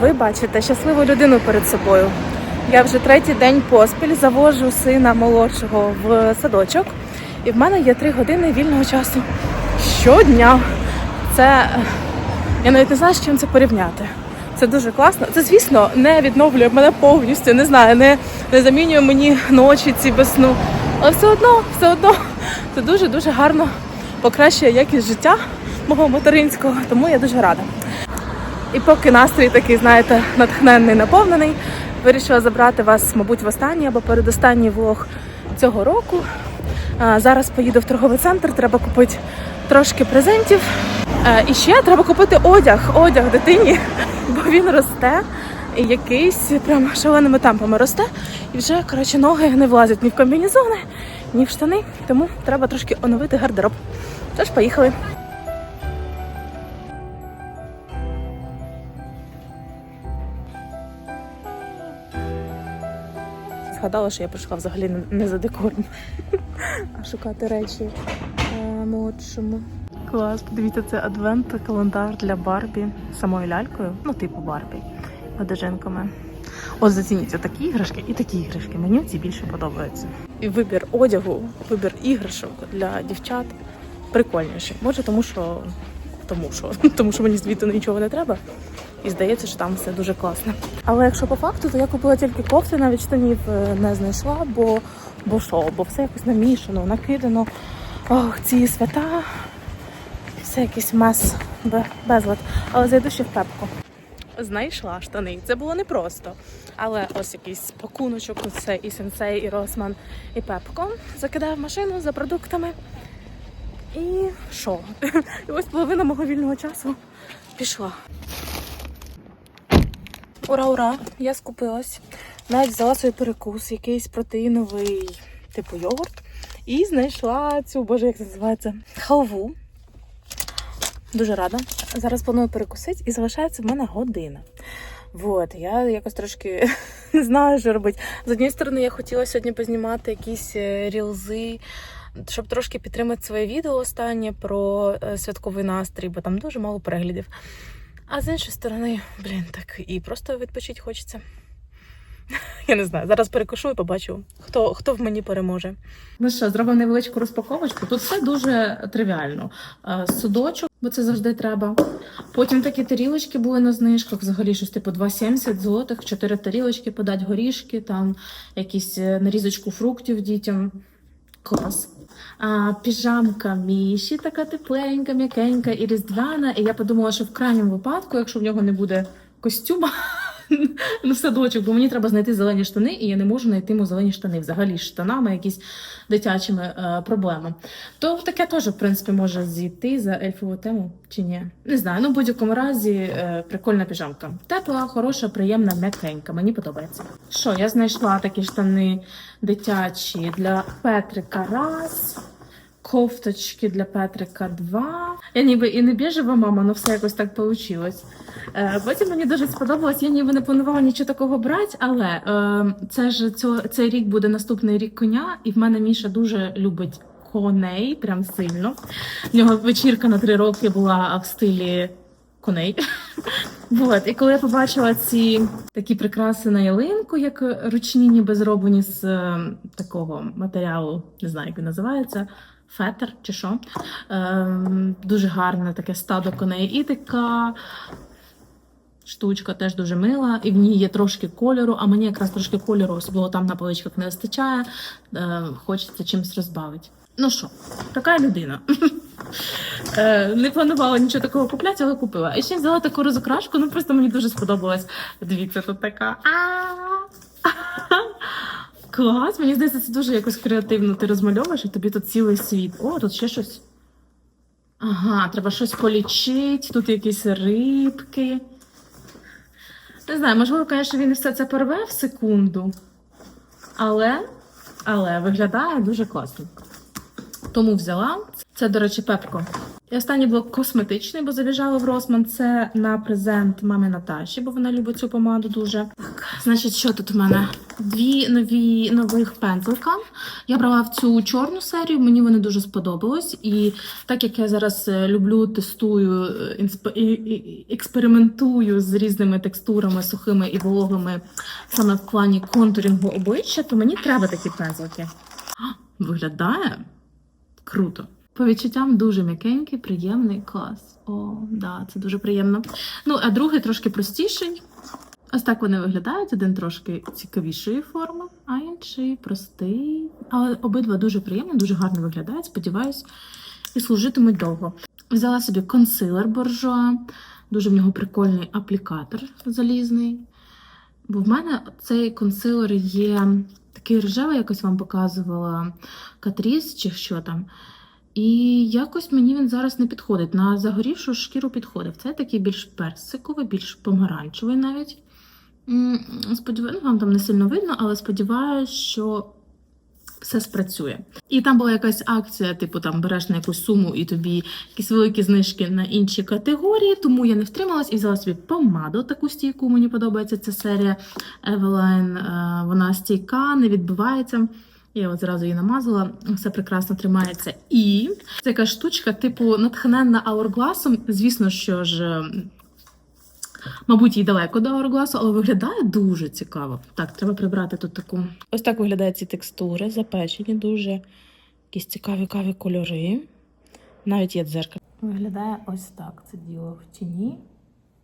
Ви бачите щасливу людину перед собою. Я вже третій день поспіль завожу сина молодшого в садочок, і в мене є три години вільного часу щодня. Це я навіть не знаю, з чим це порівняти. Це дуже класно. Це, звісно, не відновлює мене повністю, не знаю, не, не замінює мені ночі ці без сну. Але все одно, все одно це дуже дуже гарно покращує якість життя мого материнського, тому я дуже рада. І поки настрій такий, знаєте, натхненний, наповнений, вирішила забрати вас, мабуть, в останній або передостанній влог цього року. Зараз поїду в торговий центр, треба купити трошки презентів. І ще треба купити одяг, одяг дитині, бо він росте. І якийсь прям шаленими темпами росте. І вже, коротше, ноги не влазять ні в комбінезони, ні в штани. Тому треба трошки оновити гардероб. Тож, поїхали. Згадала, що я прийшла взагалі не- за декором, а шукати речі е, молодшому. Клас, подивіться, це адвент календар для Барбі самою лялькою, ну, типу Барбі, медожинками. От зацініться такі іграшки і такі іграшки. Мені ці більше подобаються. І вибір одягу, вибір іграшок для дівчат прикольніший. Може, тому що тому що тому що мені звідти нічого не треба. І здається, що там все дуже класно. Але якщо по факту, то я купила тільки кофти, навіть штанів е, не знайшла, бо бо що, бо все якось намішано, накидано. Ох, ці свята, все якийсь мес, безлад. Але зайду ще в пепку. Знайшла штани. Це було непросто. Але ось якийсь пакуночок, це і сенсей, і Росман, і пепко. Закидаю в машину за продуктами. І що? І ось половина мого вільного часу пішла. Ура, ура! Я скупилась. Навіть взяла свій перекус, якийсь протеїновий, типу йогурт. І знайшла цю, боже, як це називається, халву. Дуже рада. Зараз планую перекусити і залишається в мене година. Вот, я якось трошки не знаю, що робити. З однієї сторони, я хотіла сьогодні познімати якісь е, рілзи, щоб трошки підтримати своє відео останнє про е, святковий настрій, бо там дуже мало переглядів. А з іншої сторони, блін, так і просто відпочити хочеться. Я не знаю. Зараз перекушу і побачу, хто, хто в мені переможе. Ну що, зробимо невеличку розпаковочку. Тут все дуже тривіально. Е, Судочок, бо це завжди треба. Потім такі тарілочки були на знижках, взагалі щось типу 2,70 злотих, 4 тарілочки подать горішки, там якісь е, нарізочку фруктів дітям. Клас. А, піжамка Міші, така тепленька, м'якенька і різдвяна. І я подумала, що в крайньому випадку, якщо в нього не буде костюма, в садочок, бо мені треба знайти зелені штани, і я не можу знайти йому зелені штани. Взагалі з штанами, якісь дитячими е, проблеми. То таке теж, в принципі, може зійти за ельфову тему чи ні. Не знаю. Ну, в будь-якому разі, е, прикольна піжамка. Тепла, хороша, приємна, м'якенька. Мені подобається. Що, я знайшла такі штани дитячі для Петрика раз. Кофточки для Петрика два. Я ніби і не біжева мама, але все якось так вийшло. Е, потім мені дуже сподобалось, я ніби не планувала нічого такого брати, але е, це ж цього, цей рік буде наступний рік коня, і в мене Міша дуже любить коней, прям сильно. В нього вечірка на три роки була в стилі коней. Вот. І коли я побачила ці такі прикраси на ялинку, як ручні, ніби зроблені з е, такого матеріалу, не знаю, як він називається. Фетр чи що. Ем, дуже гарне таке стадо коней. І така штучка теж дуже мила, і в ній є трошки кольору, а мені якраз трошки кольору, особливо там на поличках не вистачає. Е, хочеться чимось розбавити. Ну що, така людина. Е, Не планувала нічого такого купляти, але купила. І ще взяла таку розукрашку, ну просто мені дуже сподобалась. Дивіться, тут така. Клас, мені здається, це дуже якось креативно. Ти розмальовуєш, і тобі тут цілий світ. О, тут ще щось. Ага, треба щось полічити, тут якісь рибки. Не знаю, можливо, звісно, він все це порве в секунду. Але, але виглядає дуже класно. Тому взяла. Це, до речі, пепко. І останній блок косметичний, бо забіжала в Росман. Це на презент мами Наташі, бо вона любить цю помаду дуже. Так, значить, що тут у мене? Дві нові нових пензлика. Я брала в цю чорну серію, мені вони дуже сподобалось. І так як я зараз е, люблю, тестую, е, експериментую з різними текстурами, сухими і вологими саме в плані контурінгу обличчя, то мені треба такі пензлики. Виглядає круто. По відчуттям дуже м'якенький, приємний клас. О, да, це дуже приємно. Ну, а другий трошки простіший. Ось так вони виглядають. Один трошки цікавішої форми, а інший простий. Але обидва дуже приємні, дуже гарно виглядають. Сподіваюсь, і служитимуть довго. Взяла собі консилер боржуа. Дуже в нього прикольний аплікатор залізний. Бо в мене цей консилер є такий рожевий, якось вам показувала Катріс чи що там. І якось мені він зараз не підходить. На загорівшу шкіру підходив. Це такий більш персиковий, більш помаранчевий навіть. Сподіваюся, вам там не сильно видно, але сподіваюся, що все спрацює. І там була якась акція, типу там береш на якусь суму і тобі якісь великі знижки на інші категорії, тому я не втрималась і взяла собі помаду таку стійку. Мені подобається ця серія Eveline. Е, Вона стійка, не відбивається. Я от зразу її намазала, все прекрасно тримається. І це якась штучка, типу, натхненна Hourglass. Звісно, що ж, мабуть, їй далеко до Hourglass, але виглядає дуже цікаво. Так, треба прибрати тут таку. Ось так виглядають ці текстури, запечені, дуже якісь цікаві каві кольори. Навіть є дзеркало. Виглядає ось так. Це діло в тіні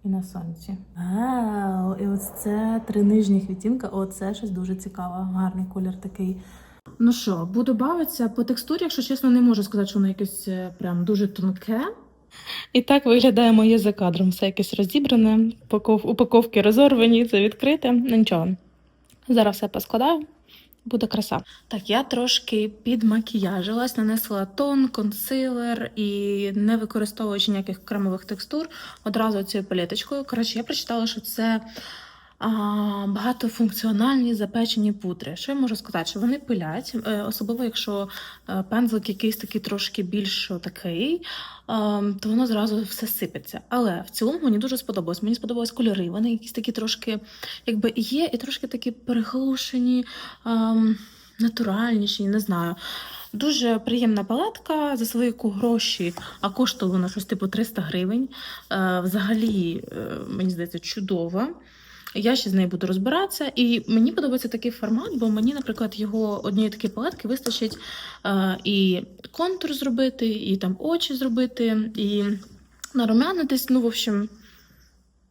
і на сонці. Вау! І ось це три нижніх відтінка. Оце щось дуже цікаве. Гарний колір такий. Ну що, буду бавитися по текстурі, якщо чесно, не можу сказати, що воно якесь е, прям дуже тонке. І так виглядає моє за кадром. Все якесь розібране, упаковки розорвані, це відкрите. Ну нічого. Зараз все поскладаю. Буде краса. Так, я трошки підмакіяжилась, нанесла тон, консилер і не використовуючи ніяких кремових текстур, одразу цією паліточкою. Коротше, я прочитала, що це багатофункціональні запечені пудри. Що я можу сказати? Що вони пилять, е, особливо якщо е, пензлик якийсь такий трошки більш такий, е, то воно зразу все сипеться. Але в цілому мені дуже сподобалось. Мені сподобались кольори. Вони якісь такі трошки, якби є, і трошки такі переглушені, натуральніші, не знаю. Дуже приємна палетка за свої гроші, а коштує вона щось типу 300 гривень. Взагалі, мені здається, чудова. Я ще з нею буду розбиратися, і мені подобається такий формат, бо мені, наприклад, його однієї такої палетки вистачить е, і контур зробити, і там очі зробити, і нарумянитись. Ну, в общем,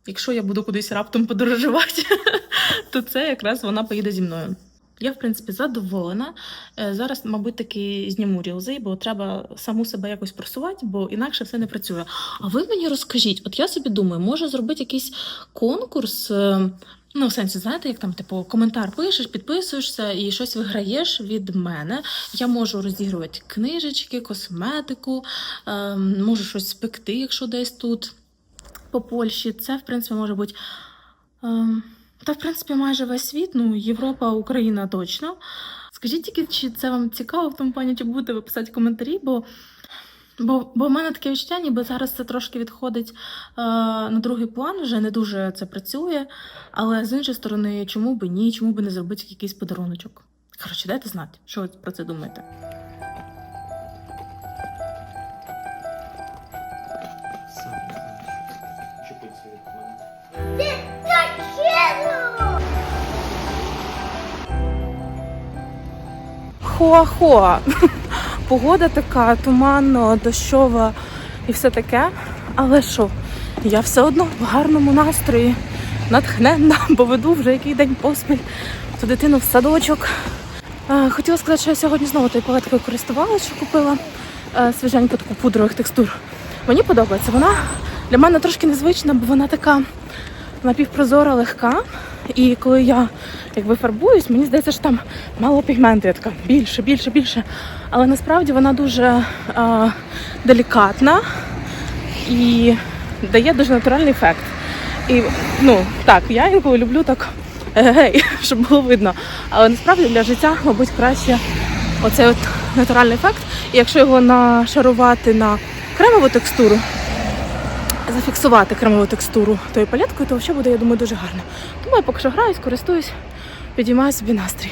якщо я буду кудись раптом подорожувати, то це якраз вона поїде зі мною. Я, в принципі, задоволена. Е, Зараз, мабуть, таки зніму рілзи, бо треба саму себе якось просувати, бо інакше все не працює. А ви мені розкажіть, от я собі думаю, може зробити якийсь конкурс. е, Ну, в сенсі, знаєте, як там, типу, коментар пишеш, підписуєшся і щось виграєш від мене. Я можу розігрувати книжечки, косметику, е, можу щось спекти, якщо десь тут по Польщі. Це, в принципі, може бути. Е, та, в принципі, майже весь світ, ну, Європа, Україна точно. Скажіть тільки, чи це вам цікаво в тому плані, чи будете ви писати коментарі, бо. Бо, бо в мене таке відчуття, ніби зараз це трошки відходить е, на другий план, вже не дуже це працює. Але з іншої сторони, чому би ні, чому би не зробити якийсь подаруночок? Коротше, дайте знати, що ви про це думаєте. Хоа-хоа. Погода така туманно, дощова і все таке. Але що, я все одно в гарному настрої, натхненна, бо веду вже який день поспіль цю дитину в садочок. Хотіла сказати, що я сьогодні знову тою палеткою користувалася, що купила е, свіженьку таку пудрових текстур. Мені подобається. Вона для мене трошки незвична, бо вона така напівпрозора, легка. І коли я якби фарбуюсь, мені здається, що там мало пігменту. Я така більше, більше, більше. Але насправді вона дуже е, делікатна і дає дуже натуральний ефект. І ну так, я інколи люблю так гей, щоб було видно. Але насправді для життя, мабуть, краще оцей от натуральний ефект. І якщо його нашарувати на кремову текстуру, зафіксувати кремову текстуру тою палеткою, то взагалі буде, я думаю, дуже гарно. Тому я поки що граюсь, користуюсь. Підіймаю собі настрій.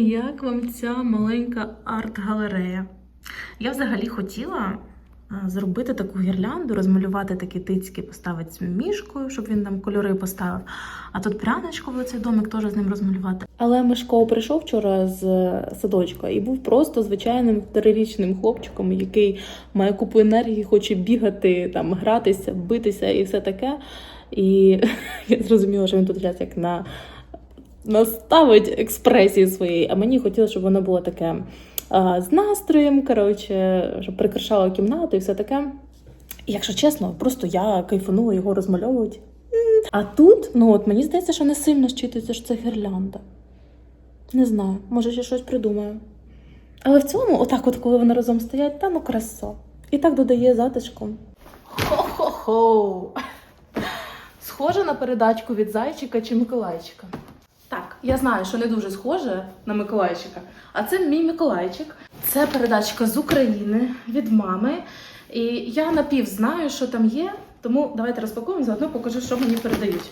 Як вам ця маленька арт-галерея? Я взагалі хотіла зробити таку гірлянду, розмалювати такі тицьки, поставити мішкою, щоб він там кольори поставив. А тут пряничковий цей домик теж з ним розмалювати. Але Мишко прийшов вчора з е, садочка і був просто звичайним трирічним хлопчиком, який має купу енергії, хоче бігати, там гратися, битися і все таке. І я зрозуміла, що він тут зараз як на наставить експресії своєї, а мені хотілося, щоб воно було таке а, з настроєм, коротше, щоб прикрашало кімнату і все таке. І якщо чесно, просто я кайфанула його розмальовувати. А тут, ну от мені здається, що не сильно щитується, що це гірлянда. Не знаю, може ще щось придумаю. Але в цьому, отак, от коли вони разом стоять, та ну красо. І так додає затишку. Хо-хо-хо! Схоже на передачку від зайчика чи Миколайчика. Я знаю, що не дуже схоже на Миколайчика, а це мій Миколайчик. Це передачка з України від мами. І я напів знаю, що там є, тому давайте розпакуємо, заодно покажу, що мені передають.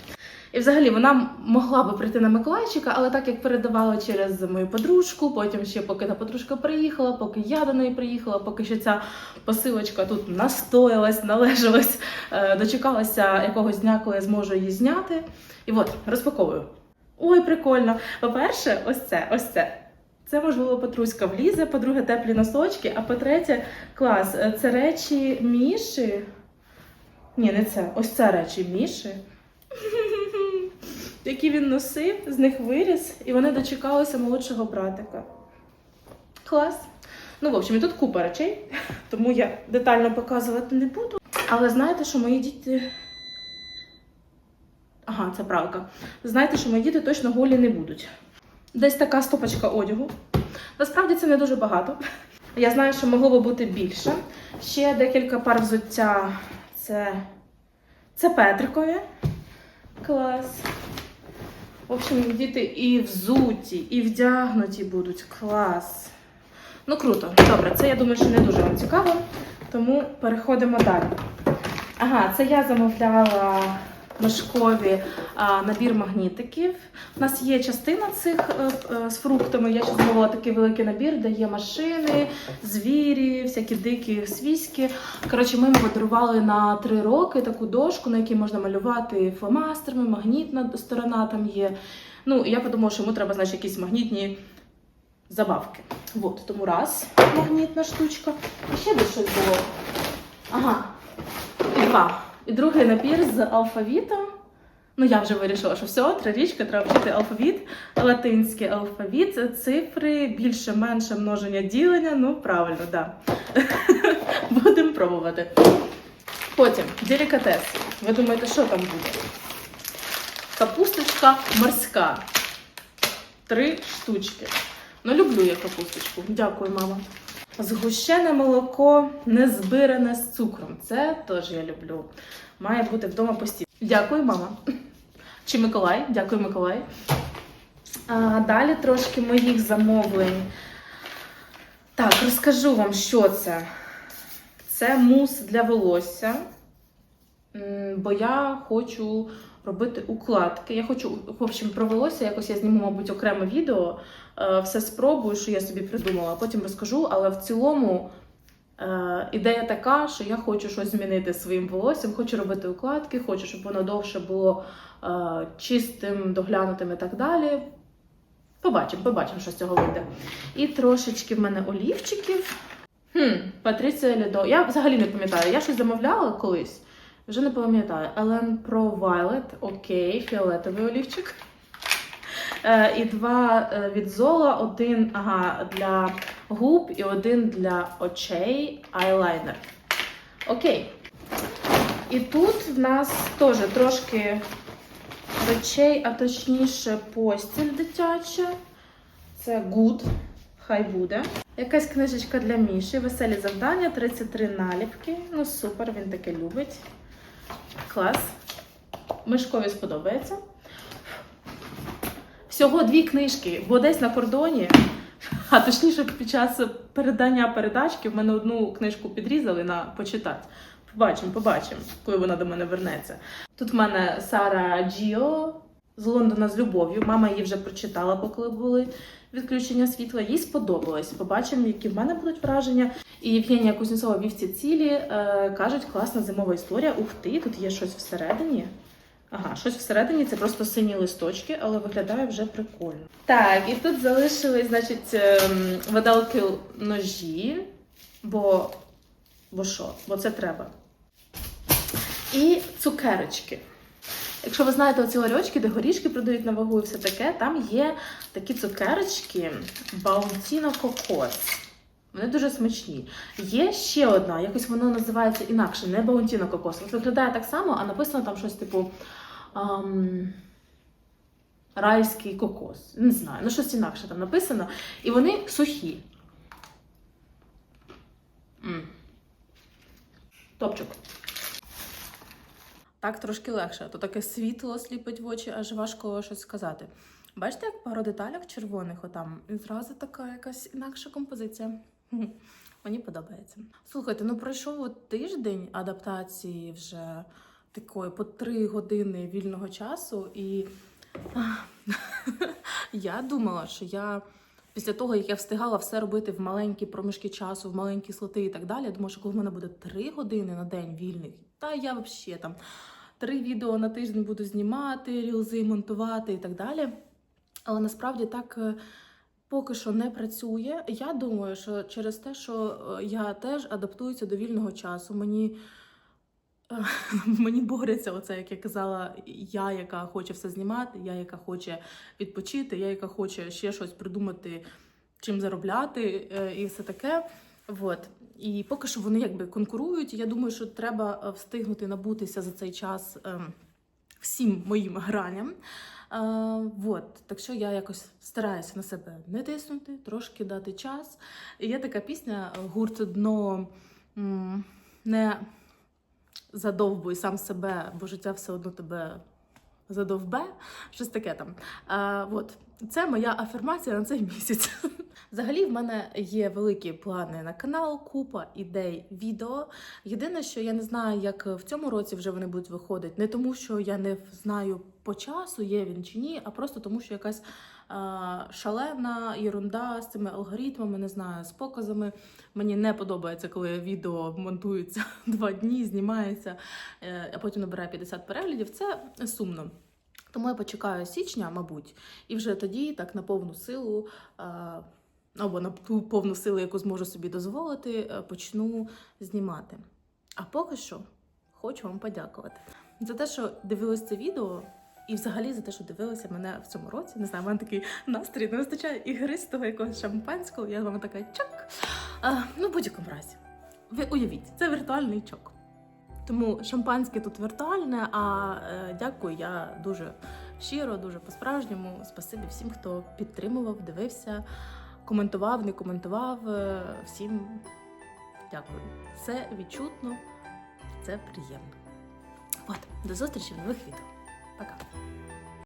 І взагалі вона могла би прийти на Миколайчика, але так як передавала через мою подружку, потім ще поки та подружка приїхала, поки я до неї приїхала, поки ще ця посилочка тут настоялась, належалась, е, дочекалася якогось дня, коли я зможу її зняти. І от, розпаковую. Ой, прикольно. По-перше, ось це, ось це. Це, можливо, Петруська влізе, по-друге, теплі носочки, а по-третє, клас, е, це речі Міші. Ні, не це. Ось це речі Міші. Які він носив, з них виріс, і вони дочекалися молодшого братика. Клас. Ну, в общем, і тут купа речей, тому я детально показувати не буду. Але знаєте, що мої діти. Ага, це правка. Знаєте, що мої діти точно голі не будуть. Десь така стопочка одягу. Насправді це не дуже багато. Я знаю, що могло би бути більше. Ще декілька пар взуття. Це, це Петрикові. Клас. В общем, діти і взуті, і вдягнуті будуть. Клас. Ну круто. Добре, це я думаю, що не дуже вам цікаво. Тому переходимо далі. Ага, це я замовляла Мишкові набір магнітиків. У нас є частина цих е, е, з фруктами. Я ще замовила такий великий набір, де є машини, звірі, всякі дикі свійські. Коротше, ми подарували на три роки таку дошку, на якій можна малювати фломастерами, магнітна сторона там є. Ну, я подумала, що йому треба, значить, якісь магнітні забавки. От, тому раз магнітна штучка. І ще десь щось було. Ага. І два. І другий набір з алфавітом. Ну, я вже вирішила, що все, трирічка, треба вчити алфавіт, латинський алфавіт, цифри, більше, менше, множення, ділення. Ну, правильно, так. Да. Будемо пробувати. Потім делікатес. Ви думаєте, що там буде? Капусточка морська. Три штучки. Ну, люблю я капусточку. Дякую, мама. Згущене молоко не збиране з цукром. Це теж я люблю. Має бути вдома постійно. Дякую, мама. Чи Миколай? Дякую, Миколай. А, далі трошки моїх замовлень. Так, розкажу вам, що це. Це мус для волосся. Бо я хочу робити укладки. Я хочу, в общем, про волосся якось я зніму, мабуть, окреме відео. Е, Все спробую, що я собі придумала, потім розкажу. Але в цілому ідея така, що я хочу щось змінити своїм волоссям, хочу робити укладки, хочу, щоб воно довше було е, чистим, доглянутим і так далі. Побачимо, побачимо, що з цього вийде. І трошечки в мене олівчиків. Хм, Патріція Лідо. Я взагалі не пам'ятаю. Я щось замовляла колись. Вже не пам'ятаю. Елен Pro Violet, окей, фіолетовий олівчик. Е, і два е, від Зола, один ага, для губ і один для очей айлайнер. Окей. І тут в нас теж трошки речей, а точніше постіль дитяча. Це good, хай буде. Якась книжечка для Міші, веселі завдання, 33 наліпки. Ну супер, він таке любить. Клас. Мишкові сподобається. Всього дві книжки, бо десь на кордоні, а точніше під час передання передачки в мене одну книжку підрізали на почитати. Побачимо, побачимо, коли вона до мене вернеться. Тут в мене Сара Джіо з Лондона з любов'ю. Мама її вже прочитала, поки були відключення світла. Їй сподобалось. Побачимо, які в мене будуть враження. І Євгенія Кузнєцова вівці цілі е, кажуть, класна зимова історія. Ух ти, тут є щось всередині. Ага, щось всередині, це просто сині листочки, але виглядає вже прикольно. Так, і тут залишились, значить, ем, видалки ножі, бо, бо що? Бо це треба. І цукерочки. Якщо ви знаєте оці ларьочки, де горішки продають на вагу і все таке, там є такі цукерочки Баунтіно Кокос. Вони дуже смачні. Є ще одна, якось воно називається інакше, не Баунтіно Кокос. Виглядає так само, а написано там щось типу ам, райський кокос. Не знаю, ну щось інакше там написано. І вони сухі. М. Топчик. Так трошки легше, то таке світло сліпить в очі, аж важко щось сказати. Бачите, як пару деталях червоних отам, і зразу така якась інакша композиція. Мені подобається. Слухайте, ну пройшов тиждень адаптації вже такої по три години вільного часу, і я думала, що я після того, як я встигала все робити в маленькі проміжки часу, в маленькі слоти і так далі, я думала, що коли в мене буде три години на день вільних, та я взагалі там три відео на тиждень буду знімати, рілзи монтувати і так далі. Але насправді так е, поки що не працює. Я думаю, що через те, що е, я теж адаптуюся до вільного часу, мені. Мені борються оце, як я казала, я, яка хоче все знімати, я, яка хоче відпочити, я, яка хоче ще щось придумати, чим заробляти е, і все таке. Вот. І поки що вони якби конкурують. Я думаю, що треба е, встигнути набутися за цей час ем, всім моїм граням. Е, вот. Так що я якось стараюся на себе не тиснути, трошки дати час. І є така пісня гурт дно не задовбуй сам себе, бо життя все одно тебе задовбе. Щось таке там. А, от. Це моя афірмація на цей місяць. Взагалі, в мене є великі плани на канал, купа ідей, відео. Єдине, що я не знаю, як в цьому році вже вони будуть виходити. Не тому, що я не знаю по часу, є він чи ні, а просто тому, що якась шалена ерунда з цими алгоритмами, не знаю, з показами. Мені не подобається, коли відео монтується два дні, знімається, е, а потім набирає 50 переглядів. Це сумно. Тому я почекаю січня, мабуть, і вже тоді, так на повну силу, або на ту повну силу, яку зможу собі дозволити, е, почну знімати. А поки що хочу вам подякувати за те, що дивились це відео, і взагалі за те, що дивилися мене в цьому році. Не знаю, в мене такий настрій, не вистачає ігристого якогось шампанського. Я з вами така чак. А, ну, в будь-якому разі. Ви уявіть, це віртуальний чок. Тому шампанське тут віртуальне, а е, дякую я дуже щиро, дуже по-справжньому. Спасибі всім, хто підтримував, дивився, коментував, не коментував. Е, Всім дякую. Це відчутно, це приємно. От, до зустрічі в нових відео. Пока.